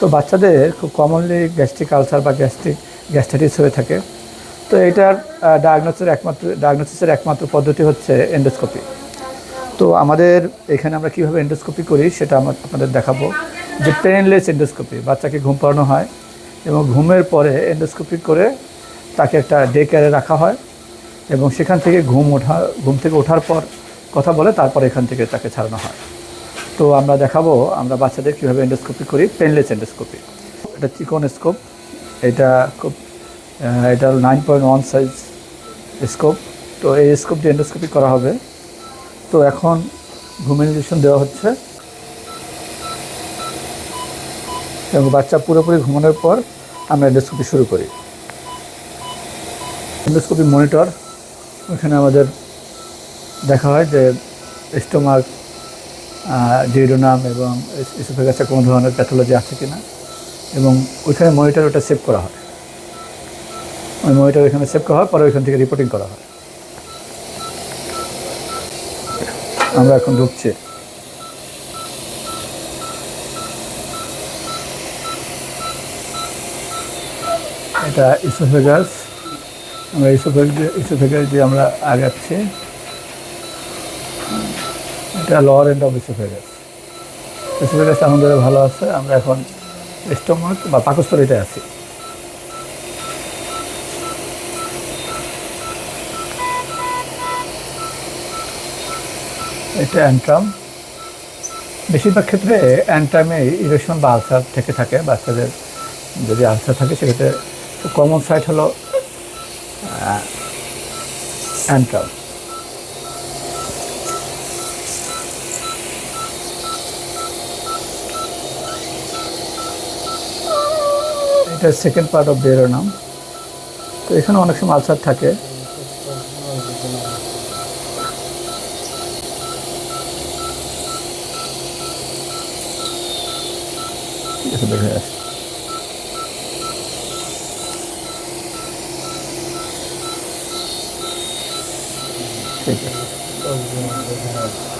তো বাচ্চাদের খুব কমনলি গ্যাস্ট্রিক আলসার বা গ্যাস্ট্রিক গ্যাস্ট্রাইটিস হয়ে থাকে। তো এটার ডায়াগনোসিসের একমাত্র ডায়াগনোসিসের একমাত্র পদ্ধতি হচ্ছে এন্ডোস্কোপি তো আমাদের এখানে আমরা কীভাবে এন্ডোস্কোপি করি সেটা আমরা আপনাদের দেখাবো। যে পেনলেস এন্ডোস্কোপি বাচ্চাকে ঘুম পাড়ানো হয় এবং ঘুমের পরে এন্ডোস্কোপি করে তাকে একটা ডে কেয়ারে রাখা হয় এবং সেখান থেকে ঘুম ওঠা, ঘুম থেকে ওঠার পর কথা বলে তারপর এখান থেকে তাকে ছাড়ানো হয়। তো আমরা দেখাবো, আমরা বাচ্চাদের কীভাবে এন্ডোস্কোপি করি পেনলেস এন্ডোস্কোপি এটা চিকন স্কোপ এটা খুব এটা nine point one size scope তো এই স্কোপ দিয়ে এন্ডোস্কোপি করা হবে। তো এখন ঘুমের ইঞ্জেকশন দেওয়া হচ্ছে। এবং বাচ্চা পুরোপুরি ঘুমানোর পর আমরা এন্ডোস্কোপি শুরু করি। এন্ডোস্কোপি মনিটর ওখানে আমাদের দেখা হয় যে স্টোমাক ডিউডোনাম এবং ইসোফেগাসে কোনো ধরনের প্যাথোলজি আছে কি না এবং ওইখানে মনিটর ওটা সেভ করা হয়। ওই মনিটর ওইখানে সেভ করা হয়, পরে ওইখান থেকে রিপোর্টিং করা হয়। আমরা এখন ঢুকছি। এটা ইসোফেগাস আমরা ইসোফেগ ইসোফেগাস দিয়ে আমরা আগাচ্ছি। এটা lower end of oesophagus oesophagus আমাদের ভালো আছে, আমরা এখন স্টোমাক বা পাকস্থলীতে আছি। এটা অ্যান্ট্রাম বেশিরভাগ ক্ষেত্রে অ্যান্ট্রামে ইরেকশন বা আলসার থেকে থাকে, বাচ্চাদের যদি আলসার থাকে, সেক্ষেত্রে কমন সাইট হলো অ্যান্ট্রাম এটা সেকেন্ড পার্ট অফ বেরোনাম তো এখানে অনেক সময় আলসার থাকে। দেখে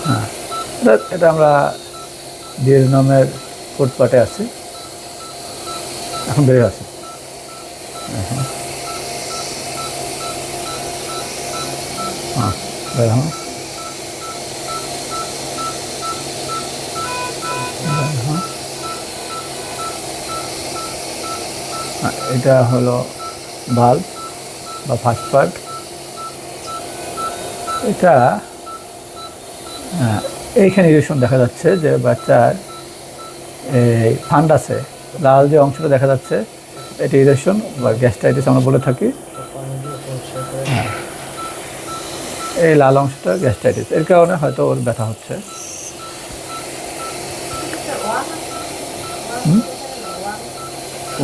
হ্যাঁ। এটা আমরা বিয়ের নামের ফুটপাটে আছি। এখন বেড়ে। হ্যাঁ, এটা হলো বাল্ব বা ফার্স্ট পার্ট এটা এইখানে ইরেকশন দেখা যাচ্ছে যে বাচ্চার এই ফান্ডাসে লাল যে অংশটা দেখা যাচ্ছে, এটি ইরেকশন বা গ্যাস্ট্রাইটিস আমরা বলে থাকি। এই লাল অংশটা গ্যাস্ট্রাইটিস এর কারণে হয়তো ওর ব্যথা হচ্ছে?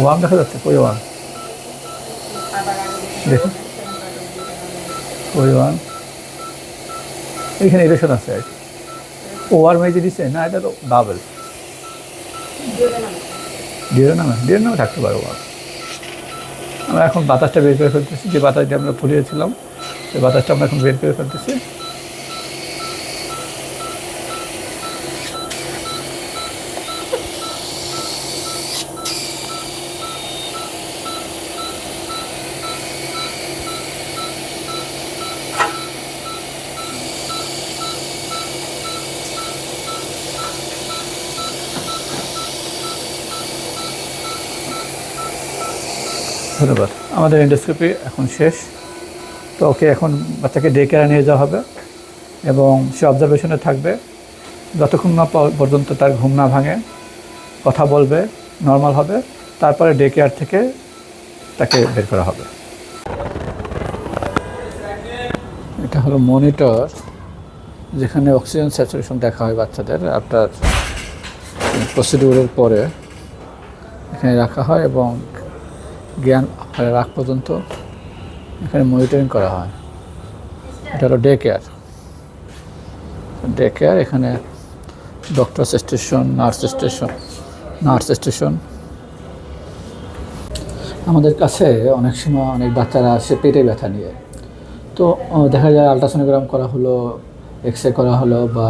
ওয়াম দেখা যাচ্ছে? কই ওয়াম দেখুন। কই এখানে ইরেকশন আছে আর কি। ওয়ার মেজে দিচ্ছে না, এটা তো বাবল। ডিএর নামে ডিএর নামে থাকতে পারব আমরা এখন বাতাসটা বের করে ফেলতেছি, যে বাতাসটা আমরা ফুলিয়েছিলাম, সেই বাতাসটা আমরা এখন বের করে ফেলতেছি। ধন্যবাদ। আমাদের ইন্ডোস্কোপি এখন শেষ। তো ওকে এখন বাচ্চাকে ডে কেয়ারে নিয়ে যাওয়া হবে এবং সে অবজারভেশনে থাকবে। যতক্ষণ না পর্যন্ত তার ঘুম না ভাঙে, কথা বলবে নর্মাল হবে, তারপরে ডে কেয়ার থেকে তাকে বের করা হবে। এটা হলো মনিটর যেখানে অক্সিজেন স্যাচুরেশন দেখা হয় বাচ্চাদের আপনার প্রসিডিউরের পরে। এখানে রাখা হয় এবং জ্ঞান হারার আগ পর্যন্ত এখানে মনিটরিং করা হয়। এটা হলো ডে কেয়ার ডে কেয়ার এখানে doctor station nurse station nurse station আমাদের কাছে অনেক সময় অনেক বাচ্চারা আসে পেটে ব্যথা নিয়ে। তো দেখা যায় আলট্রাসোনোগ্রাম করা হলো এক্স রে করা হলো বা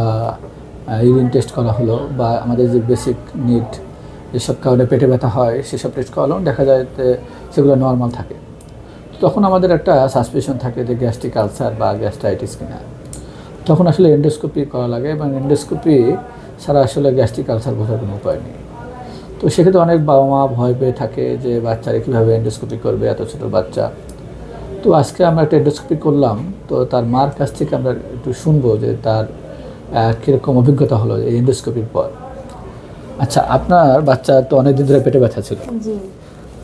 ইউরিন টেস্ট করা হলো বা আমাদের যে বেসিক নিড যেসব কারণে পেটে ব্যথা হয়, সেসব টেস্ট করালাম দেখা যায় যে সেগুলো নর্মাল থাকে। তখন আমাদের একটা সাসপেশন থাকে যে গ্যাস্ট্রিক আলসার বা গ্যাস্ট্রাইটিস কিনা। তখন আসলে এন্ডোস্কোপি করা লাগে এবং এন্ডোস্কোপি ছাড়া আসলে গ্যাস্ট্রিক আলসার বোঝার কোনো উপায় নেই। তো সেক্ষেত্রে অনেক বাবা মা ভয় পেয়ে থাকে যে বাচ্চারা কীভাবে এন্ডোস্কোপি করবে, এত ছোটো বাচ্চা। তো আজকে আমরা একটা এন্ডোস্কোপি করলাম, তো তার মার কাছ থেকে আমরা একটু শুনব যে তার কীরকম অভিজ্ঞতা হলো এই এন্ডোস্কোপির পর। আচ্ছা আপনার বাচ্চা তো অনেক দিন ধরে পেটে ব্যথা ছিল।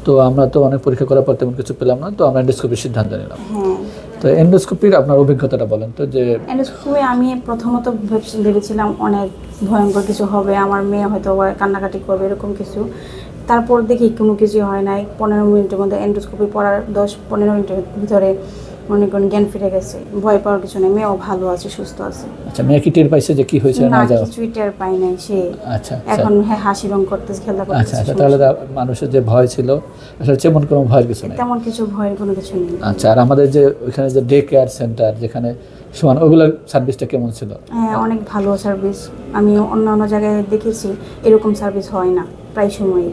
তো আমরা তো অনেক পরীক্ষা করার পর তেমন কিছু পেলাম না তো আমরা এন্ডোস্কোপির সিদ্ধান্ত নিলাম। হ্যাঁ। তো এন্ডোস্কোপির আপনার অভিজ্ঞতাটা বলেন তো যে এন্ডোস্কোপি আমি প্রথমত ভেব- ভেবেছিলাম অনেক ভয়ঙ্কর কিছু হবে আমার মেয়ে হয়তো কান্নাকাটি করবে এরকম কিছু। তারপর দেখি কোনো কিছু হয় নাই। পনেরো মিনিটের মধ্যে এন্ডোস্কোপি পড়ার দশ পনেরো মিনিটের ভিতরে মনে করেন জ্ঞান ফিরে গেছে ভয় পাওয়ার কিছু নেই মেয়েও ভালো আছে সুস্থ আছে। আচ্ছা মেয়ে কি টের পাইছে যে কি হয়েছে না যাওয়া? কিছুই টের পাই নাই সে আচ্ছা আচ্ছা। এখন হ্যাঁ হাসি রং করতেছে খেলা আচ্ছা করতেছে আচ্ছা তাহলে মানুষের যে ভয় ছিল আসলে তেমন কোনো ভয়ের কিছু নেই? তেমন কিছু ভয়ের কোনো কিছু নেই। আচ্ছা আর আমাদের যে ওইখানে যে ডে কেয়ার সেন্টার যেখানে সমান ওগুলোর সার্ভিসটা কেমন ছিল? হ্যাঁ অনেক ভালো সার্ভিস আমি অন্য অন্য জায়গায় দেখেছি এরকম সার্ভিস হয় না প্রায় সময়ই।